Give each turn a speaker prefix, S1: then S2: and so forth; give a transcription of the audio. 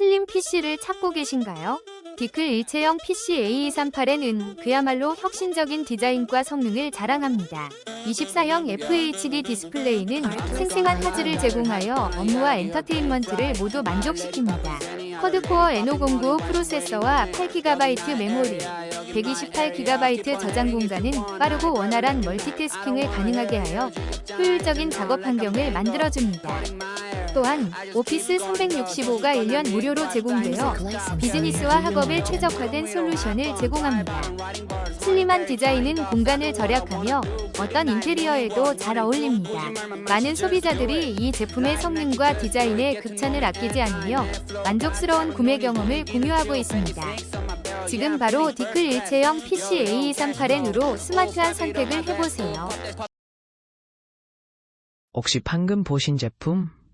S1: 슬림 PC를 찾고 계신가요? 디클 일체형 PC A238N은 그야말로 혁신적인 디자인과 성능을 자랑합니다. 24형 FHD 디스플레이는 생생한 화질을 제공하여 업무와 엔터테인먼트를 모두 만족시킵니다. 쿼드코어 N509 프로세서와 8GB 메모리, 128GB 저장 공간은 빠르고 원활한 멀티태스킹을 가능하게 하여 효율적인 작업 환경을 만들어줍니다. 또한 오피스 365가 1년 무료로 제공되어 비즈니스와 학업에 최적화된 솔루션을 제공합니다. 슬림한 디자인은 공간을 절약하며 어떤 인테리어에도 잘 어울립니다. 많은 소비자들이 이 제품의 성능과 디자인에 극찬을 아끼지 않으며 만족스러운 구매 경험을 공유하고 있습니다. 지금 바로 디클 일체형 PC A238N으로 스마트한 선택을 해보세요.
S2: 혹시 방금 보신 제품